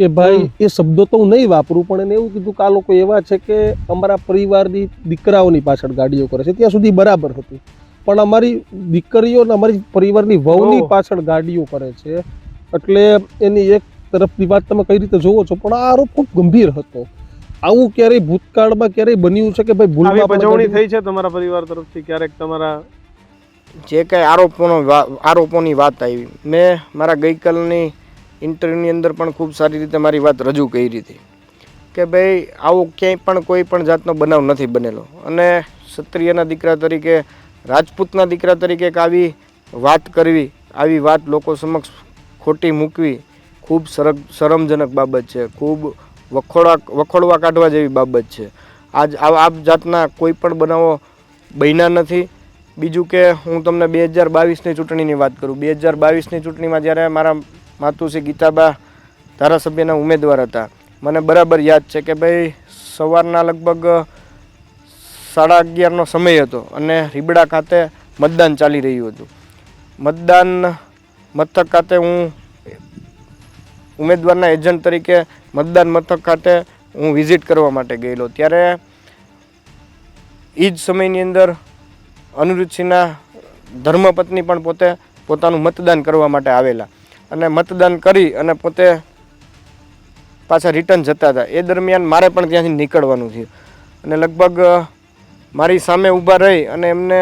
કે ભાઈ એ શબ્દો તો હું નહીં વાપરું પણ એને એવું કીધું કે આ લોકો એવા છે કે અમારા પરિવારની દીકરાઓની પાછળ ગાડીઓ કરે છે. ત્યાં સુધી બરાબર હતું. પણ અમારી દીકરીઓ અને અમારી પરિવારની વહુની પાછળ ગાડીઓ કરે છે. એટલે એની એક તરફની વાત તમે કઈ રીતે જોવો છો? પણ આ આરોપ ખૂબ ગંભીર હતો. આવું ક્યારેય ભૂતકાળમાં ક્યારેય બન્યું છે કે ભાઈ ભૂલમાં પજવણી થઈ છે તમારા પરિવાર તરફથી? ક્યારેક તમારા જે કંઈ આરોપોનો આરોપોની વાત આવી. મેં મારા ગઈકાલની ઇન્ટરવ્યૂની અંદર પણ ખૂબ સારી રીતે મારી વાત રજૂ કરી હતી. કે ભાઈ, આવો ક્યાંય પણ કોઈ પણ જાતનો બનાવ નથી બનેલો. અને ક્ષત્રિયના દીકરા તરીકે, રાજપૂતના દીકરા તરીકે એક આવી વાત કરવી, આવી વાત લોકો સમક્ષ ખોટી મૂકવી ખૂબ સરગ, શરમજનક બાબત છે. ખૂબ વખોડા, વખોડવા કાઢવા જેવી બાબત છે. આજ, આ જાતના કોઈ પણ બનાવો બન્યા નથી. બીજું કે હું તમને બે હજાર બાવીસની ચૂંટણીની વાત કરું. બે હજાર બાવીસની ચૂંટણીમાં જ્યારે મારા માતુશ્રી ગીતાબા ધારાસભ્યના ઉમેદવાર હતા. મને બરાબર યાદ છે કે ભાઈ, સવારના લગભગ સાડા અગિયારનો સમય હતો અને રીબડા ખાતે મતદાન ચાલી રહ્યું હતું. મતદાન મથક ખાતે હું ઉમેદવારના એજન્ટ તરીકે મતદાન મથક ખાતે હું વિઝિટ કરવા માટે ગયેલો. ત્યારે એ જ સમયની અંદર અનિરુદ્ધસિંહના ધર્મપત્ની પણ પોતે પોતાનું મતદાન કરવા માટે આવેલા. અને મતદાન કરી અને પોતે પાછા રિટર્ન જતા હતા. એ દરમિયાન મારે પણ ત્યાંથી નીકળવાનું થયું. અને લગભગ મારી સામે ઊભા રહી અને એમને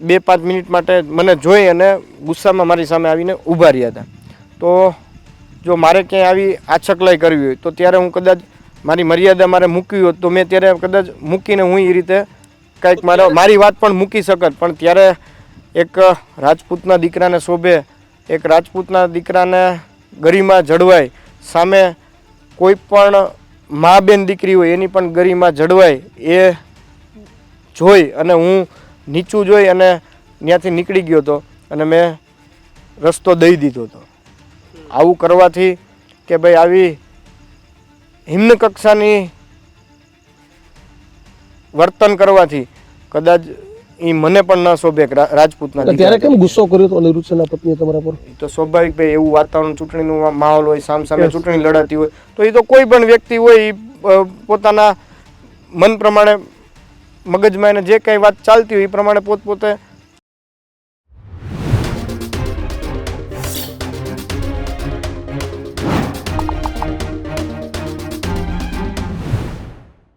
બે પાંચ મિનિટ માટે મને જોઈ અને ગુસ્સામાં મારી સામે આવીને ઊભા રહ્યા હતા. તો જો મારે ક્યાંય આવી આછકલાઈ કરવી હોય, તો ત્યારે હું કદાચ મારી મર્યાદા મારે મૂકવી હોત, તો મેં ત્યારે કદાચ મૂકીને હું એ રીતે કંઈક મારો, મારી વાત પણ મૂકી શકત. પણ ત્યારે એક રાજપૂતના દીકરાને શોભે એક રાજપૂતના દીકરાને ગરિમા જળવાય, સામે કોઈ પણ મા બેન દીકરી હોય એની પણ ગરિમા જળવાય એ જોઈ અને હું નીચું જોઈ અને ત્યાંથી નીકળી ગયો હતો અને મેં રસ્તો દઈ દીધો હતો. આવું કરવાથી કે ભાઈ આવી હિમ્ન કક્ષાની વર્તન કરવાથી કદાચ એ મને પણ ના શોભે રાજપૂતના ત્યારે કેમ ગુસ્સો કર્યો હતો અનિરુદ્ધના પત્નીએ તમારા પર? તો સ્વાભાવિક ભાઈ એવું વાતાવરણ ચૂંટણીનું માહોલ હોય સામ સામે ચૂંટણી લડાતી હોય તો એ તો કોઈ પણ વ્યક્તિ હોય એ પોતાના મન પ્રમાણે મગજમાં એને જે કંઈ વાત ચાલતી હોય એ પ્રમાણે પોતપોતે